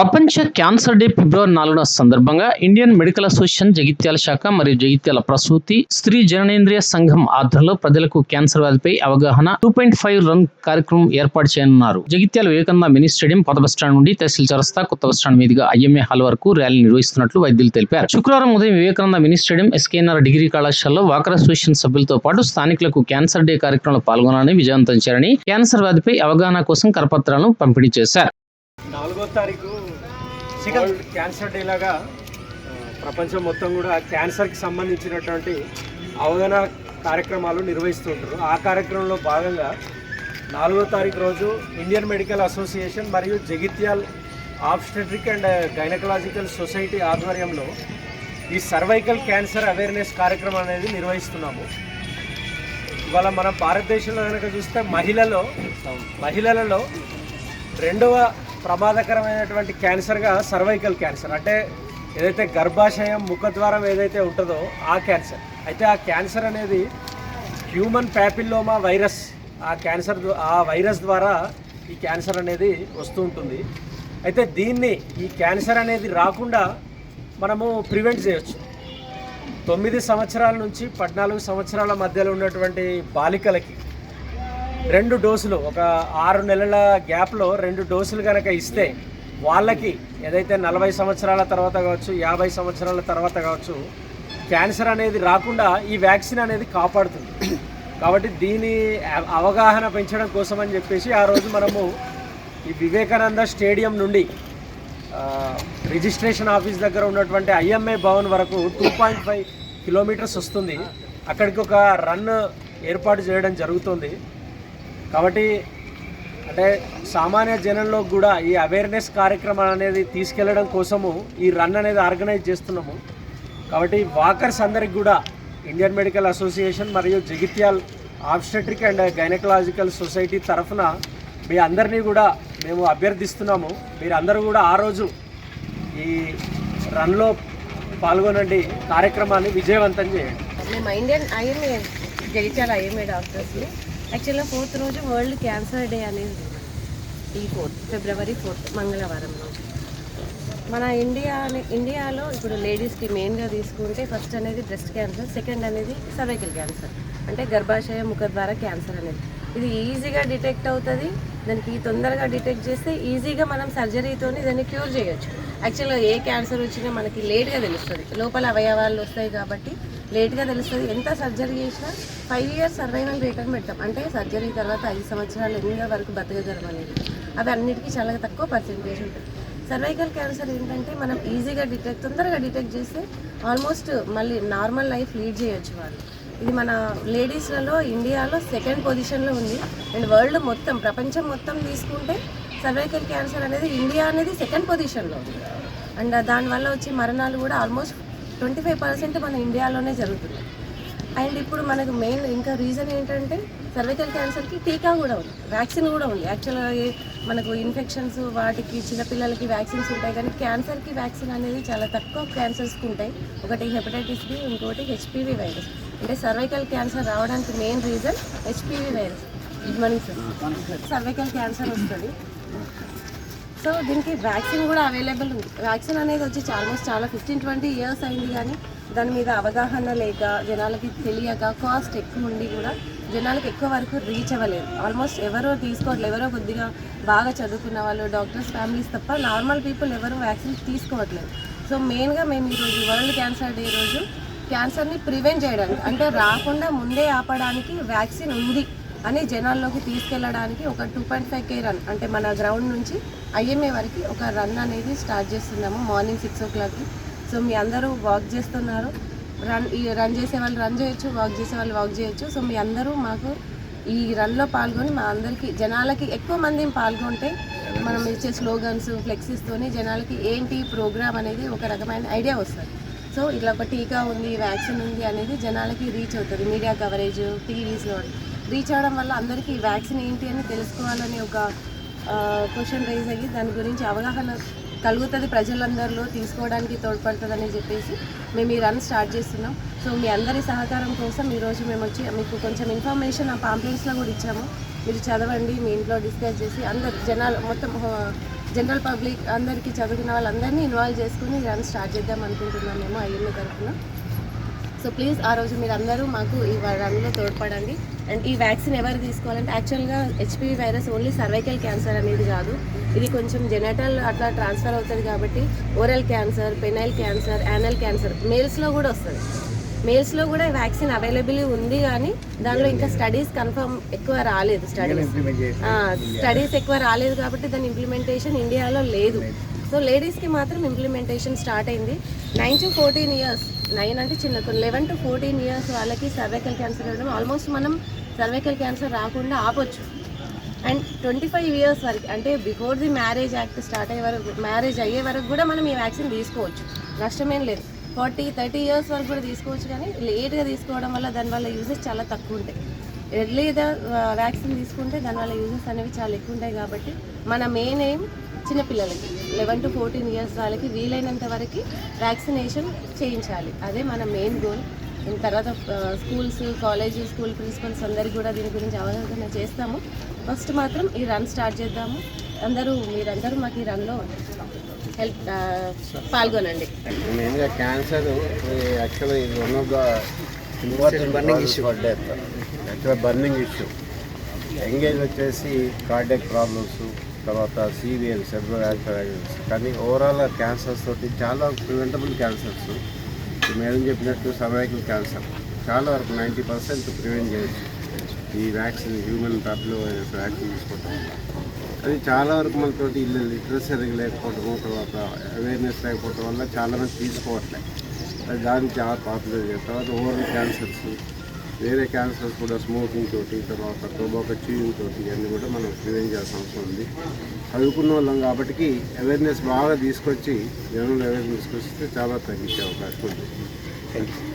ప్రపంచ cancer day ఫిబ్రవరి నాలుగున సందర్భంగా ఇండియన్ మెడికల్ అసోసియేషన్ జగిత్యాల శాఖ మరియు జగిత్యాల ప్రసూతి స్త్రీ జననేంద్రియ సంఘం ఆధ్వర్యంలో ప్రజలకు క్యాన్సర్ వ్యాధిపై అవగాహన టూ పాయింట్ ఫైవ్ రన్ కార్యక్రమం ఏర్పాటు చేయనున్నారు. జగిత్యాల వివేకానంద మినీ స్టేడియం కొత్త బస్ స్టాండ్ నుండి తహసీల్ చరస్తా కొత్త బస్ స్టాండ్ మీదుగా ఐఎంఏ హాల్ వరకు ర్యాలీ నిర్వహిస్తున్నట్లు వైద్యులు తెలిపారు. శుక్రవారం ఉదయం Vivekananda mini stadium SKNR degree కళాశాలలో వాకర్ అసోసియేషన్ సభ్యులతో పాటు స్థానికులకు క్యాన్సర్ డే కార్యక్రమంలో పాల్గొనాలని విజయవంతం చేయాలని క్యాన్సర్ వ్యాధిపై అవగాహన కోసం కరపత్రాలను పంపిణీ చేశారు. నాలుగో తారీఖు వరల్డ్ క్యాన్సర్ డే లాగా ప్రపంచం మొత్తం కూడా క్యాన్సర్కి సంబంధించినటువంటి అవగాహన కార్యక్రమాలు నిర్వహిస్తుంటారు. ఆ కార్యక్రమంలో భాగంగా నాలుగో తారీఖు రోజు ఇండియన్ మెడికల్ అసోసియేషన్ మరియు Jagtial obstetric and gynaecological society ఆధ్వర్యంలో ఈ సర్వైకల్ క్యాన్సర్ అవేర్నెస్ కార్యక్రమం అనేది నిర్వహిస్తున్నాము. ఇవాళ మన భారతదేశంలో కనుక చూస్తే మహిళలో మహిళలలో రెండవ ప్రమాదకరమైనటువంటి క్యాన్సర్గా సర్వైకల్ క్యాన్సర్ అంటే ఏదైతే గర్భాశయం ముఖద్వారం ఏదైతే ఉంటుందో ఆ క్యాన్సర్. అయితే ఆ క్యాన్సర్ అనేది హ్యూమన్ ప్యాపిల్లోమా వైరస్ ఆ క్యాన్సర్ ఆ వైరస్ ద్వారా ఈ క్యాన్సర్ అనేది వస్తూ ఉంటుంది. అయితే దీన్ని ఈ క్యాన్సర్ అనేది రాకుండా మనము ప్రివెంట్ చేయొచ్చు. తొమ్మిది సంవత్సరాల నుంచి పద్నాలుగు సంవత్సరాల మధ్యలో ఉన్నటువంటి బాలికలకి రెండు డోసులు ఒక ఆరు నెలల గ్యాప్లో రెండు డోసులు కనుక ఇస్తే వాళ్ళకి ఏదైతే నలభై సంవత్సరాల తర్వాత కావచ్చు యాభై సంవత్సరాల తర్వాత కావచ్చు క్యాన్సర్ అనేది రాకుండా ఈ వ్యాక్సిన్ అనేది కాపాడుతుంది. కాబట్టి దీని అవ- అవగాహన పెంచడం కోసం అని చెప్పేసి ఆ రోజు మనము ఈ వివేకానంద స్టేడియం నుండి రిజిస్ట్రేషన్ ఆఫీస్ దగ్గర ఉన్నటువంటి ఐఎంఏ భవన్ వరకు టూ పాయింట్ ఫైవ్ కిలోమీటర్స్ వస్తుంది. అక్కడికి ఒక రన్ ఏర్పాటు చేయడం జరుగుతుంది. కాబట్టి అంటే సామాన్య జనంలో కూడా ఈ అవేర్నెస్ కార్యక్రమం అనేది తీసుకెళ్ళడం కోసము ఈ రన్ అనేది ఆర్గనైజ్ చేస్తున్నాము. కాబట్టి వాకర్స్ అందరికి కూడా ఇండియన్ మెడికల్ అసోసియేషన్ మరియు Jagtial obstetric and gynaecological society తరఫున మీ అందరినీ కూడా మేము అభ్యర్థిస్తున్నాము. మీరు అందరూ కూడా ఆ రోజు ఈ రన్లో పాల్గొనండి. కార్యక్రమాన్ని విజయవంతం చేయండి. మేము ఇండియన్ ఐఎంఏ జగిత్యాల ఐఎంఏ డాక్టర్స్ని యాక్చువల్గా ఫోర్త్ రోజు వరల్డ్ క్యాన్సర్ డే అనేది ఈ ఫోర్త్ ఫిబ్రవరి ఫోర్త్ మంగళవారం రోజు. మన ఇండియా ఇండియాలో ఇప్పుడు లేడీస్కి మెయిన్గా తీసుకుంటే ఫస్ట్ అనేది బ్రెస్ట్ క్యాన్సర్ సెకండ్ అనేది సర్వైకల్ క్యాన్సర్. అంటే గర్భాశయ ముఖ ద్వారా క్యాన్సర్ అనేది. ఇది ఈజీగా డిటెక్ట్ అవుతుంది దానికి తొందరగా డిటెక్ట్ చేస్తే ఈజీగా మనం సర్జరీతోని దాన్ని క్యూర్ చేయొచ్చు. యాక్చువల్గా ఏ క్యాన్సర్ వచ్చినా మనకి లేట్గా తెలుస్తుంది. లోపల అవయవాలు వస్తాయి కాబట్టి లేట్గా తెలుస్తుంది. ఎంత సర్జరీ చేసినా ఫైవ్ ఇయర్స్ సర్వైవల్ రేట్ అని పెడతాం అంటే సర్జరీ తర్వాత ఐదు సంవత్సరాలు ఎన్ని వరకు బతకగలం అనేది. అవి అన్నిటికీ చాలా తక్కువ పర్సెంటేజ్ ఉంటుంది. సర్వైకల్ క్యాన్సర్ ఏంటంటే మనం ఈజీగా డిటెక్ట్ తొందరగా డిటెక్ట్ చేస్తే ఆల్మోస్ట్ మళ్ళీ నార్మల్ లైఫ్ లీడ్ చేయొచ్చు వాళ్ళు. ఇది మన లేడీస్లలో ఇండియాలో సెకండ్ పొజిషన్లో ఉంది. అండ్ వరల్డ్ మొత్తం ప్రపంచం మొత్తం తీసుకుంటే సర్వైకల్ క్యాన్సర్ అనేది ఇండియా అనేది సెకండ్ పొజిషన్లో ఉంది. అండ్ దానివల్ల వచ్చే మరణాలు కూడా ఆల్మోస్ట్ ట్వంటీ ఫైవ్ పర్సెంట్ మన ఇండియాలోనే జరుగుతున్నాయి అండ్ ఇప్పుడు మనకు మెయిన్ ఇంకా రీజన్ ఏంటంటే సర్వైకల్ క్యాన్సర్కి టీకా కూడా ఉంది. వ్యాక్సిన్ కూడా ఉంది. యాక్చువల్గా మనకు ఇన్ఫెక్షన్స్ వాటికి చిన్నపిల్లలకి వ్యాక్సిన్స్ ఉంటాయి. కానీ క్యాన్సర్కి వ్యాక్సిన్ అనేది చాలా తక్కువ క్యాన్సర్స్కి ఉంటాయి. ఒకటి హెపటైటిస్ బి ఇంకోటి హెచ్పివి వైరస్. అంటే సర్వైకల్ క్యాన్సర్ రావడానికి main reason HPV virus. Good morning sir. Cervical cancer వస్తుంది. సో దీనికి వ్యాక్సిన్ కూడా అవైలబుల్ ఉంది. వ్యాక్సిన్ అనేది వచ్చి ఆల్మోస్ట్ చాలా ఫిఫ్టీన్ ట్వంటీ ఇయర్స్ అయింది కానీ దాని మీద అవగాహన లేక జనాలకి తెలియక కాస్ట్ ఎక్కువ ఉండి కూడా జనాలకు ఎక్కువ వరకు రీచ్ అవ్వలేదు. ఆల్మోస్ట్ ఎవరో తీసుకోవట్లేదు ఎవరో కొద్దిగా బాగా చదువుకున్న వాళ్ళు డాక్టర్స్ ఫ్యామిలీస్ తప్ప నార్మల్ పీపుల్ ఎవరు వ్యాక్సిన్ తీసుకోవట్లేదు. సో మెయిన్గా మేము ఈరోజు వరల్డ్ క్యాన్సర్ డే రోజు క్యాన్సర్ని ప్రివెంట్ చేయడానికి అంటే రాకుండా ముందే ఆపడానికి వ్యాక్సిన్ ఉంది. అని జనాల్లోకి తీసుకెళ్ళడానికి ఒక two point five K run అంటే మన గ్రౌండ్ నుంచి ఐఎంఏ వరకు ఒక రన్ అనేది స్టార్ట్ చేస్తున్నాము మార్నింగ్ సిక్స్ ఓ క్లాక్కి సో మీ అందరూ వాక్ చేస్తున్నారు. రన్ ఈ రన్ చేసే వాళ్ళు రన్ చేయొచ్చు వాక్ చేసే వాళ్ళు వాక్ చేయొచ్చు. సో మీ అందరూ మాకు ఈ రన్లో పాల్గొని మా అందరికీ జనాలకి ఎక్కువ మంది పాల్గొంటే మనం ఇచ్చే స్లోగన్స్ ఫ్లెక్సీస్తోని జనాలకి ఏంటి ప్రోగ్రామ్ అనేది ఒక రకమైన ఐడియా వస్తుంది. సో ఇట్లా ఒక టీకా ఉంది వ్యాక్సిన్ ఉంది అనేది జనాలకి రీచ్ అవుతుంది. మీడియా కవరేజ్ టీవీస్లో రీచ్ అవ్వడం వల్ల అందరికీ ఈ వ్యాక్సిన్ ఏంటి అని తెలుసుకోవాలని ఒక క్వశ్చన్ రైజ్ అయ్యి దాని గురించి అవగాహన కలుగుతుంది ప్రజలందరిలో తీసుకోవడానికి తోడ్పడుతుందని చెప్పేసి మేము ఈ రన్ స్టార్ట్ చేస్తున్నాం. సో మీ అందరి సహకారం కోసం ఈరోజు మేము వచ్చి మీకు కొంచెం ఇన్ఫర్మేషన్ ఆ పాంప్లెట్స్లో కూడా ఇచ్చాము. మీరు చదవండి మీ ఇంట్లో డిస్కస్ చేసి అందరు జనాలు మొత్తం జనరల్ పబ్లిక్ అందరికీ చదువుకున్న వాళ్ళందరినీ ఇన్వాల్వ్ చేసుకుని రన్ స్టార్ట్ చేద్దాం అనుకుంటున్నాం మేము ఐఎంఏ తరఫున. సో ప్లీజ్ ఆ రోజు మీరు అందరూ మాకు ఈ రన్లో తోడ్పడండి. అండ్ ఈ వ్యాక్సిన్ ఎవరు తీసుకోవాలంటే యాక్చువల్గా HPV virus only cervical cancer అనేది కాదు. ఇది కొంచెం జెనటల్ అట్లా ట్రాన్స్ఫర్ అవుతుంది కాబట్టి oral cancer penile cancer anal cancer మేల్స్లో కూడా వస్తుంది. మేల్స్లో కూడా వ్యాక్సిన్ అవైలబిలిటీ ఉంది కానీ దానిలో ఇంకా స్టడీస్ కన్ఫర్మ్ ఎక్కువ రాలేదు స్టడీస్ స్టడీస్ ఎక్కువ రాలేదు కాబట్టి దాని ఇంప్లిమెంటేషన్ ఇండియాలో లేదు. సో లేడీస్కి మాత్రం ఇంప్లిమెంటేషన్ స్టార్ట్ అయింది. Nine to fourteen years nine అంటే చిన్న లెవెన్ టు ఫోర్టీన్ ఇయర్స్ వాళ్ళకి సర్వైకల్ క్యాన్సర్ ఇవ్వడం ఆల్మోస్ట్ మనం సర్వైకల్ క్యాన్సర్ రాకుండా ఆపొచ్చు. అండ్ ట్వంటీ ఫైవ్ ఇయర్స్ వరకు అంటే before the marriage act start అయ్యే వరకు మ్యారేజ్ అయ్యే వరకు కూడా మనం ఈ వ్యాక్సిన్ తీసుకోవచ్చు. నష్టమేం లేదు. ఫార్టీ థర్టీ ఇయర్స్ వరకు కూడా తీసుకోవచ్చు కానీ లేట్గా తీసుకోవడం వల్ల దానివల్ల యూజెస్ చాలా తక్కువ ఉంటాయి. ఎర్లీగా వ్యాక్సిన్ తీసుకుంటే దానివల్ల యూజెస్ అనేవి చాలా ఎక్కువ ఉంటాయి కాబట్టి మన మెయిన్ ఎయిమ్ చిన్నపిల్లలకి లెవెన్ టు ఫోర్టీన్ ఇయర్స్ వాళ్ళకి వీలైనంత వరకు వ్యాక్సినేషన్ చేయించాలి. అదే మన మెయిన్ గోల్ దీని తర్వాత స్కూల్స్ కాలేజ్ స్కూల్ ప్రిన్సిపల్స్ అందరికీ కూడా దీని గురించి అవగాహన చేస్తాము. ఫస్ట్ మాత్రం ఈ రన్ స్టార్ట్ చేద్దాము. అందరూ మీరందరూ మాకు ఈ రన్లో హెల్ప్ పాల్గొనండి. మెయిన్గా క్యాన్సర్ యాక్చువల్గా ఇది one of the important burning issue burning issue engage వచ్చేసి కార్డియక్ ప్రాబ్లమ్స్ తర్వాత సివియర్ సెబ్రల్ యాక్టర్స్ కానీ ఓవరాల్ క్యాన్సర్స్ తోటి చాలా ప్రివెంటబుల్ క్యాన్సర్స్ మేడం చెప్పినట్టు సర్వైకల్ క్యాన్సర్ చాలా వరకు నైంటీ పర్సెంట్ ప్రివెంట్ చేయొచ్చు. ఈ వ్యాక్సిన్ హ్యూమన్ ప్యాప్లో వ్యాక్సిన్ తీసుకోవటం అది చాలా వరకు మనతోటి ఇల్లు లిటరసీ లేకపోవడం తర్వాత అవేర్నెస్ లేకపోవడం వల్ల చాలా మంది తీసుకోవట్లేదు అది దానికి చాలా పాపులర్ తర్వాత ఓవరాల్ క్యాన్సర్స్ వేరే క్యాన్సర్స్ కూడా స్మోకింగ్ తోటి తర్వాత టొబాకో చీవింగ్ తోటి ఇవన్నీ కూడా మనం ప్రివెంట్ చేయాల్సిన అవసరం ఉంది. చదువుకున్న వాళ్ళం కాబట్టి అవేర్నెస్ బాగా తీసుకొచ్చి జనంలో అవేర్నెస్ తీసుకొస్తే చాలా తగ్గించే అవకాశం ఉంది. Thank you